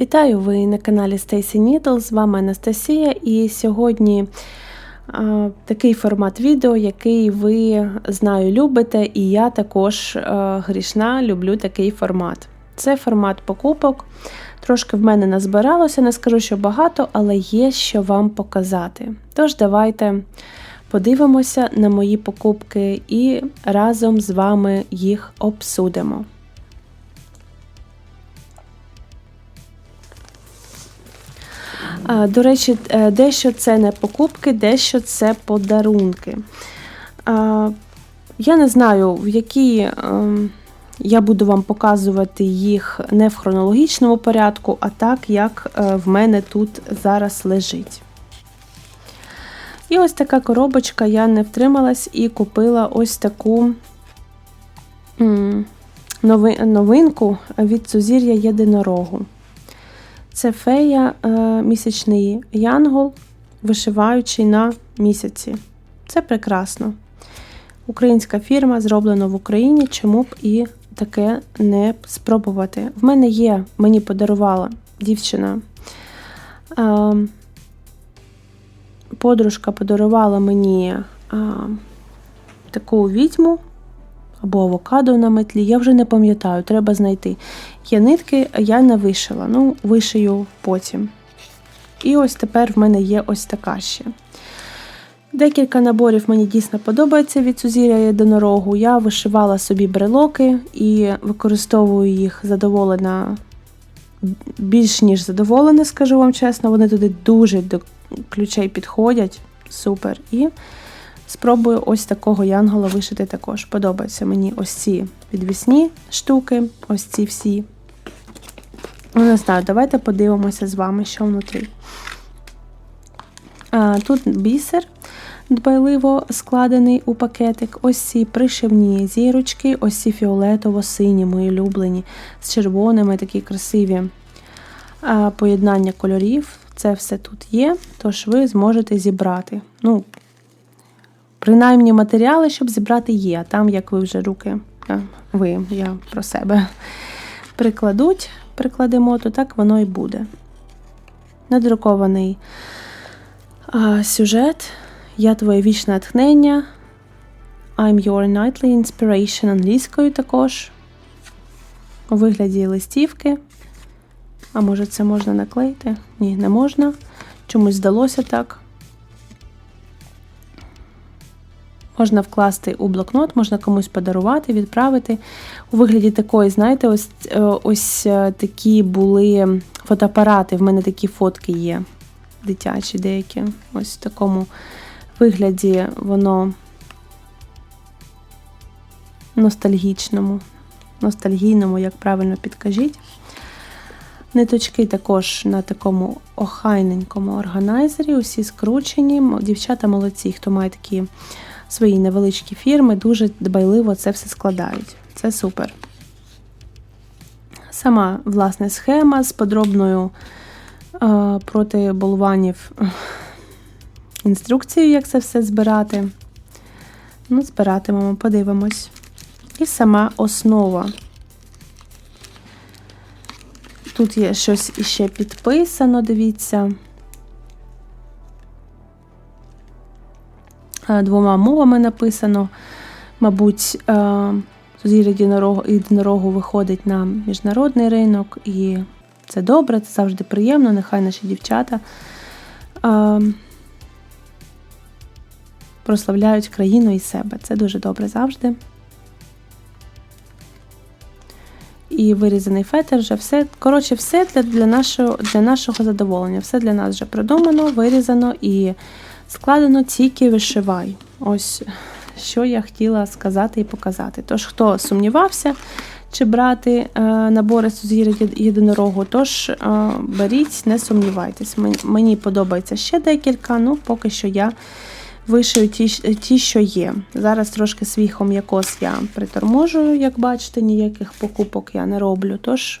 Вітаю ви на каналі Stacy Needle, з вами Анастасія, і сьогодні а, такий формат відео, який ви знаю, любите, і я також а, грішна люблю такий формат. Це формат покупок. Трошки в мене назбиралося, не скажу, що багато, але є що вам показати. Тож, давайте подивимося на мої покупки і разом з вами їх обсудимо. До речі, е, дещо це не покупки, дещо це подарунки. Я не знаю, в які ем, я буду вам показувати їх не в хронологічному порядку, а так, як е, в мене тут зараз лежить. І ось така коробочка, я не втрималась і купила ось таку новинку від Сузір'я Єдинорогу. Це фея е, місячний янгол, вишиваючий на місяці. Це прекрасно. Українська фірма зроблено в Україні, чому б і таке не спробувати. В мене є, мені подарувала дівчина. Е, подружка подарувала мені е, таку відьму або авокадо на метлі, я вже не пам'ятаю, треба знайти. Є нитки, я не вишила, ну, вишию потім. І ось тепер в мене є ось така ще. Декілька наборів мені дійсно подобається від Сузір'я єдинорогу. Я вишивала собі брелоки і використовую їх задоволена, більш ніж задоволена, скажу вам чесно. Вони туди дуже до ключей підходять. Супер. І Спробую ось такого янгола вишити також. Подобаються мені ось ці підвісні штуки, ось ці всі. Ну, не знаю, давайте подивимося з вами, що внутрі. А, Тут бісер дбайливо складений у пакетик. Ось ці пришивні зірочки, ось ці фіолетово-сині, мої улюблені, з червоними такі красиві а, поєднання кольорів. Це все тут є, тож ви зможете зібрати. Ну, Принаймні матеріали, щоб зібрати є. Там, як ви вже руки, ви, я про себе прикладуть, прикладемо, то так воно і буде. Надрукований а, сюжет. Я твоє вічне натхнення. I'm your nightly inspiration англійською також. У вигляді листівки. А може, це можна наклеїти? Ні, не можна. Чомусь здалося так. Можна вкласти у блокнот, можна комусь подарувати, відправити. У вигляді такої, знаєте, ось е, ось е, такі були фотоапарати. В мене такі фотки є, дитячі деякі. Ось в такому вигляді воно ностальгічному, ностальгійному, як правильно підкажіть. Ниточки також на такому охайненькому органайзері, усі скручені. Дівчата молодці, хто має такі свої невеличкі фірми, дуже дбайливо це все складають. Це супер. Сама власне схема з подробною е, проти болванів інструкцією, як це все збирати. Ну, збиратимемо, подивимось. І сама основа. Тут є щось іще підписано, дивіться. Двома мовами написано. Мабуть, Сузір'я єдинорогу, єдинорогу виходить на міжнародний ринок, і це добре, це завжди приємно. Нехай наші дівчата прославляють країну і себе. Це дуже добре завжди. І вирізаний фетр вже все. Коротше, все для для, нашого для нашого задоволення. Все для нас вже продумано, вирізано і складено тільки вишивай. Ось що я хотіла сказати і показати. Тож, хто сумнівався, чи брати е, набори сузір'я єдинорогу, тож е, беріть, не сумнівайтесь. Мені подобається ще декілька, ну поки що я вишию ті, ті, що є. Зараз трошки свій хом'якос я приторможую, як бачите, ніяких покупок я не роблю. Тож,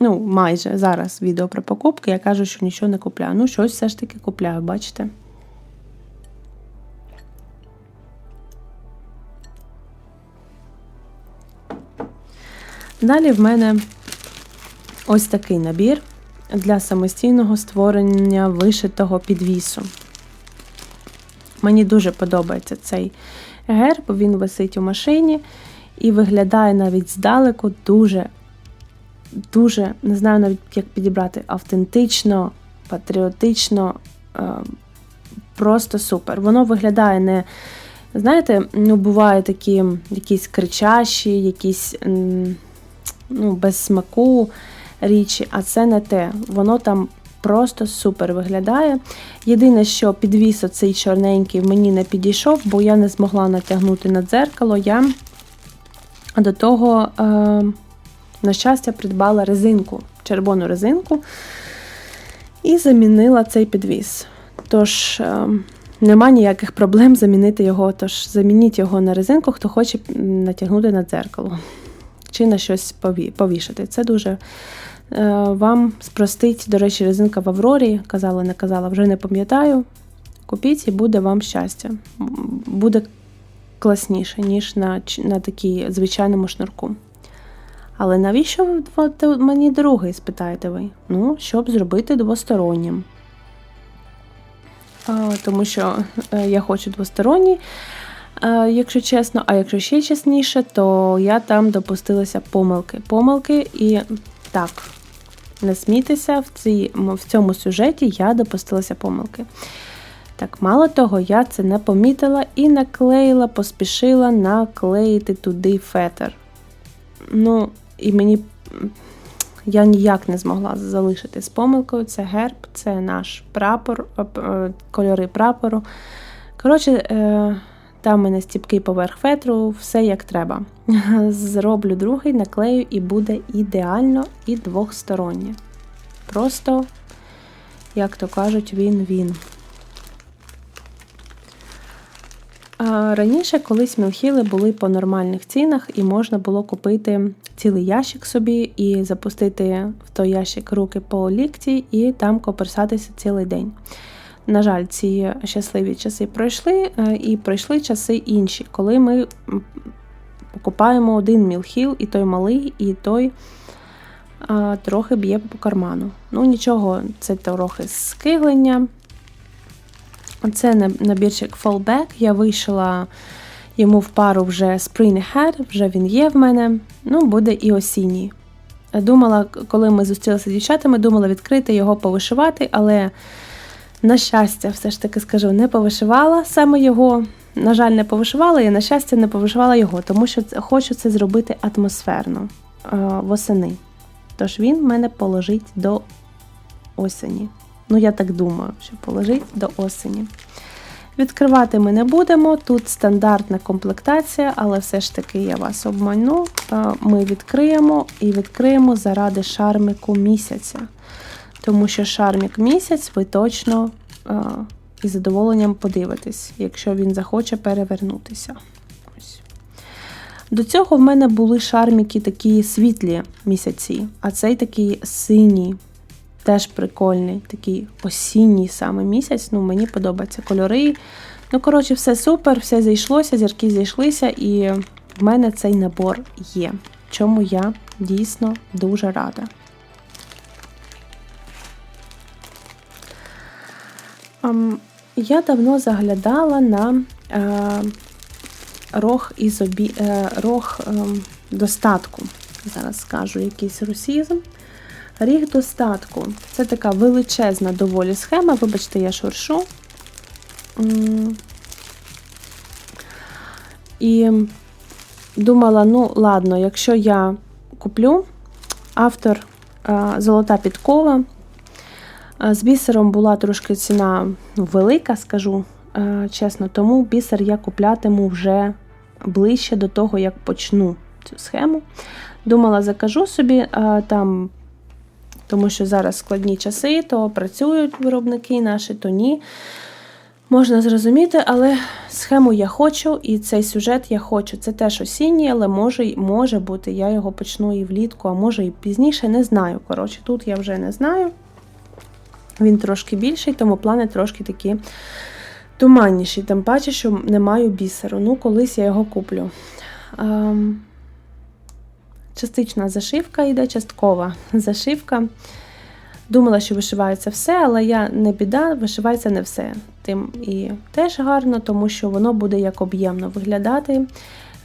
ну, майже зараз відео про покупки, я кажу, що нічого не купляю. Ну, щось все ж таки купляю, бачите? Далі в мене ось такий набір. для самостійного створення вишитого підвісу. Мені дуже подобається цей герб, він висить у машині і виглядає навіть здалеку дуже, дуже, не знаю навіть, як підібрати, автентично, патріотично, е, просто супер. Воно виглядає не. Знаєте, ну, бувають такі якісь кричащі, якісь ну, без смаку річі, а це не те. Воно там просто супер виглядає. Єдине, що підвіс оцей чорненький мені не підійшов, бо я не змогла натягнути на дзеркало. Я до того, е, на щастя, придбала резинку, червону резинку і замінила цей підвіс. Тож, е, нема ніяких проблем замінити його, тож замініть його на резинку, хто хоче натягнути на дзеркало. Чи на щось повішати. Це дуже Е, вам спростить, до речі, резинка в Аврорі, казала, не казала, вже не пам'ятаю. Купіть і буде вам щастя. Буде класніше, ніж на на такій звичайному шнурку. Але навіщо мені другий, спитаєте ви? Ну, щоб зробити двостороннім. Тому що е, я хочу двосторонній, якщо чесно, а якщо ще чесніше, то я там допустилася помилки. Помилки і так, не смійтеся, в, цій, в цьому сюжеті я допустилася помилки. Так, мало того, я це не помітила і наклеїла, поспішила наклеїти туди фетр. Ну, і мені я ніяк не змогла залишити з помилкою. Це герб, це наш прапор, е, кольори прапору. Коротше, е, там у мене стіпкий поверх фетру, все як треба. Зроблю другий, наклею і буде ідеально і двохстороннє. Просто, як то кажуть, він-він. Раніше колись мілхіли були по нормальних цінах, і можна було купити цілий ящик собі і запустити в той ящик руки по лікті і там коперсатися цілий день. На жаль, ці щасливі часи пройшли, е, і пройшли часи інші, коли ми покупаємо один мілхіл, і той малий, і той а, трохи б'є по карману. Ну, нічого, це трохи скиглення. Це набірчик Fallback. Я вийшла йому в пару вже Spring Hair, вже він є в мене. Ну, буде і осінній. Думала, коли ми зустрілися з дівчатами, думала відкрити його повишивати, але на щастя, все ж таки скажу, не повишивала саме його. На жаль, не повишивала і, на щастя, не повишивала його, тому що хочу це зробити атмосферно е, восени. Тож він мене положить до осені. Ну, я так думаю, що положить до осені. Відкривати ми не будемо. Тут стандартна комплектація, але все ж таки я вас обманю. Е, ми відкриємо і відкриємо заради шармику місяця. Тому що шармік місяць ви точно а, із задоволенням подивитесь, якщо він захоче перевернутися. До цього в мене були шарміки такі світлі місяці, а цей такий синій, теж прикольний, такий осінній саме місяць. Ну, Мені подобаються кольори. Ну, коротше, все супер, все зійшлося, зірки зійшлися, і в мене цей набор є. Чому я дійсно дуже рада. Я давно заглядала на е, рог ізобі, е, рог е, достатку. Зараз скажу якийсь русізм. Ріг достатку. Це така величезна доволі схема. Вибачте, я шуршу. І думала, ну, ладно, якщо я куплю автор Золота підкова. З бісером була трошки ціна велика, скажу чесно, тому бісер я куплятиму вже ближче до того, як почну цю схему. Думала, закажу собі там, тому що зараз складні часи, то працюють виробники наші, то ні. Можна зрозуміти, але схему я хочу, і цей сюжет я хочу. Це теж осінній, але може може бути, я його почну і влітку, а може і пізніше, не знаю. Коротше, тут я вже не знаю. Він трошки більший, тому плани трошки такі туманніші. Тим паче, що не маю бісеру. Ну, колись я його куплю. Ем, частична зашивка йде, часткова зашивка. Думала, що вишивається все, але я не біда, вишивається не все. Тим і теж гарно, тому що воно буде як об'ємно виглядати.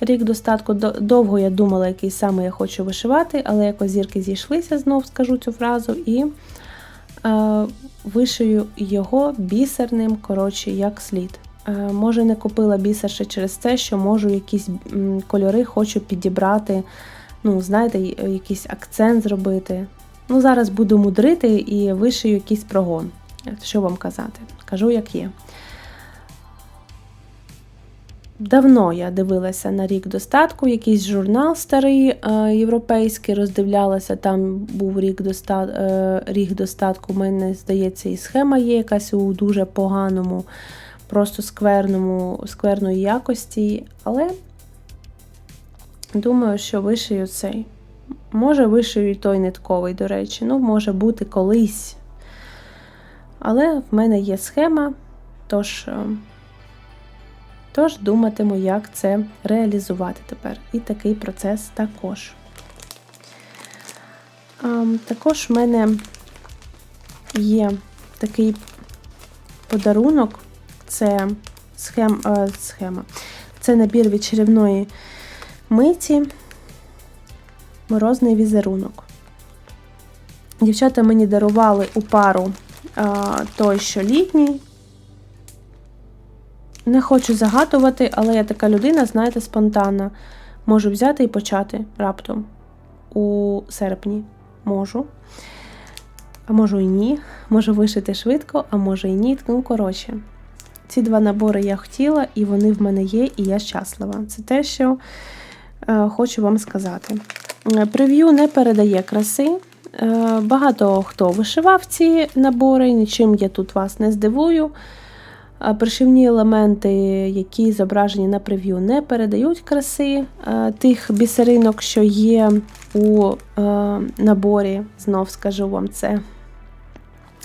Рік достатку довго я думала, який саме я хочу вишивати, але якось зірки зійшлися, знов скажу цю фразу, і вишию його бісерним, коротше, як слід. Е, може, не купила бісер ще через те, що можу якісь кольори хочу підібрати, ну, знаєте, якийсь акцент зробити. Ну, зараз буду мудрити і вишию якийсь прогон. Що вам казати? Кажу, як є. Давно я дивилася на рік достатку, якийсь журнал старий е, європейський, роздивлялася, там був рік, е, рік достатку. Мене, здається, і схема є якась у дуже поганому, просто скверному, скверної якості. Але думаю, що вишию цей. Може, вишию і той нитковий, до речі, ну, може бути колись. Але в мене є схема, тож. Е, Тож думатиму, як це реалізувати тепер. І такий процес також. Також в мене є такий подарунок, це схем, е, схема. Це набір від чарівної миті, морозний візерунок. Дівчата мені дарували у пару а, той, що літній. Не хочу загадувати, але я така людина, знаєте, спонтанна. Можу взяти і почати раптом у серпні. Можу. А можу і ні. Можу вишити швидко, а може і ні. Ну, коротше, ці два набори я хотіла, і вони в мене є, і я щаслива. Це те, що е, хочу вам сказати. Е, Прев'ю не передає краси. Е, Багато хто вишивав ці набори, нічим я тут вас не здивую. Пришивні елементи, які зображені на прев'ю, не передають краси е, тих бісеринок, що є у е, наборі. Знов скажу вам це.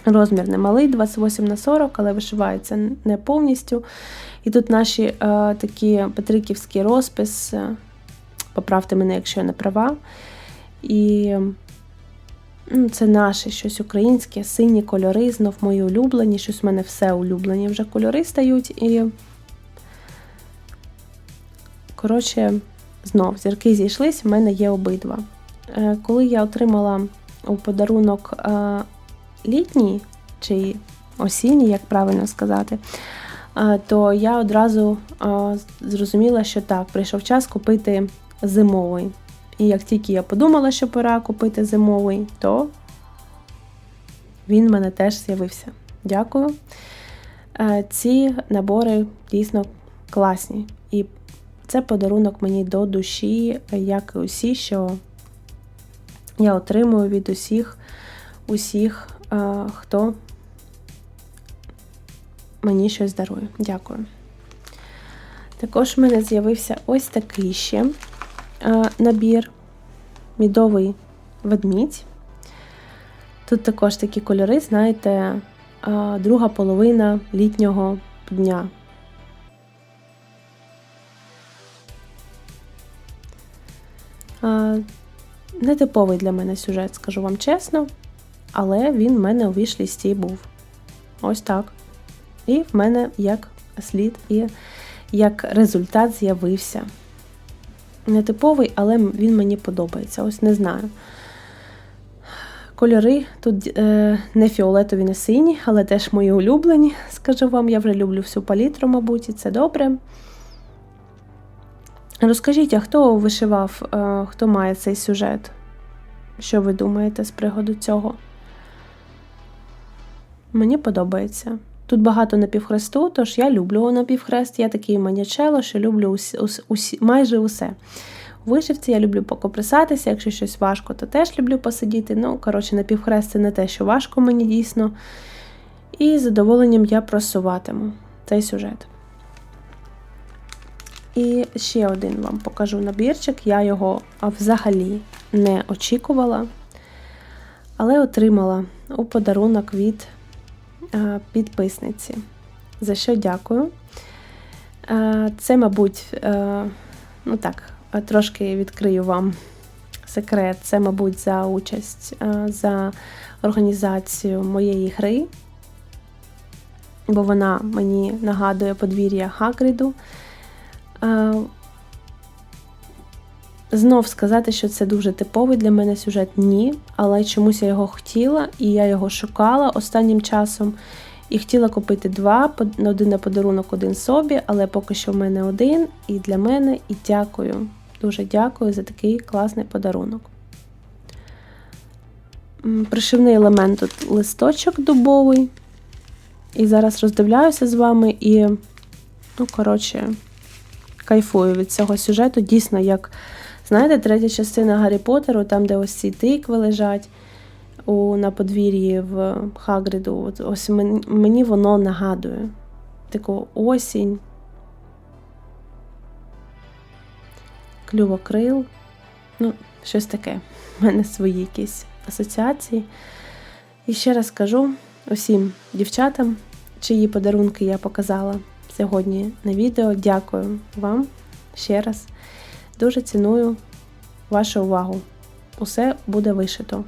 Розмір немалий, 28 на 40, але вишивається не повністю. І тут наші е, такі петриківський розпис. Поправте мене, якщо я не права. І Це наше щось українське, сині кольори, знов мої улюблені, щось в мене все улюблені вже кольори стають. І, коротше, знов зірки зійшлись, в мене є обидва. Е, Коли я отримала у подарунок е, літній чи осінній, як правильно сказати, е, то я одразу зрозуміла, що так, прийшов час купити зимовий. І як тільки я подумала, що пора купити зимовий, то він в мене теж з'явився. Дякую. Е, Ці набори дійсно класні. І це подарунок мені до душі, як і усі, що я отримую від усіх, усіх, е, хто мені щось дарує. Дякую. Також в мене з'явився ось такий ще набір мідовий ведмідь. Тут також такі кольори, знаєте, е, друга половина літнього дня. Е, Нетиповий для мене сюжет, скажу вам чесно, але він в мене у вішлісті був. Ось так. І в мене як слід і як результат з'явився. Нетиповий, але він мені подобається. Ось не знаю. Кольори тут е, не фіолетові, не сині, але теж мої улюблені. Скажу вам, я вже люблю всю палітру, мабуть, і це добре. Розкажіть, а хто вишивав, е, хто має цей сюжет? Що ви думаєте з приводу цього? Мені подобається. Тут багато напівхресту, тож я люблю напівхрест. Я такий манячело, що люблю усі, усі, майже усе. У вишивці я люблю покоприсатися, якщо щось важко, то теж люблю посидіти. Ну, коротше, напівхрест це не те, що важко мені дійсно. І з задоволенням я просуватиму цей сюжет. І ще один вам покажу набірчик. Я його взагалі не очікувала, але отримала у подарунок від підписниці. За що дякую. Е, Це, мабуть, е, ну так, трошки відкрию вам секрет це, мабуть, за участь, е, за організацію моєї гри, бо вона мені нагадує подвір'я Хагриду. Знов сказати, що це дуже типовий для мене сюжет, ні, але чомусь я його хотіла і я його шукала останнім часом. І хотіла купити два, один на подарунок, один собі, але поки що в мене один і для мене, і дякую. Дуже дякую за такий класний подарунок. Пришивний елемент тут листочок дубовий. І зараз роздивляюся з вами і, ну, коротше, кайфую від цього сюжету. Дійсно, як, знаєте, третя частина Гаррі Поттеру, там, де ось ці тикви лежать у, на подвір'ї в Хагриду. От, ось мені, воно нагадує. Таку осінь, клювокрил. Ну, щось таке. У мене свої якісь асоціації. І ще раз кажу усім дівчатам, чиї подарунки я показала сьогодні на відео. Дякую вам ще раз. Дуже ціную вашу увагу. Усе буде вишито.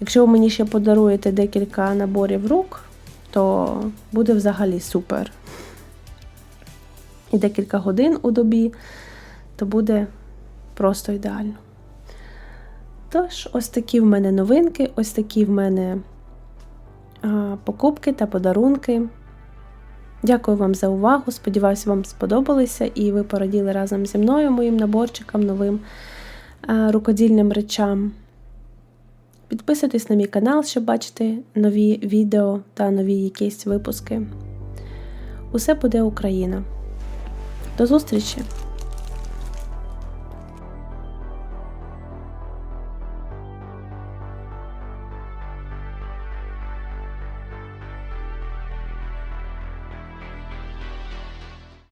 Якщо ви мені ще подаруєте декілька наборів рук, то буде взагалі супер. І декілька годин у добі, то буде просто ідеально. Тож, ось такі в мене новинки, ось такі в мене покупки та подарунки. Дякую вам за увагу. Сподіваюся, вам сподобалося і ви пораділи разом зі мною моїм наборчиком новим а, рукодільним речам. Підписуйтесь на мій канал, щоб бачити нові відео та нові якісь випуски. Усе буде Україна. До зустрічі!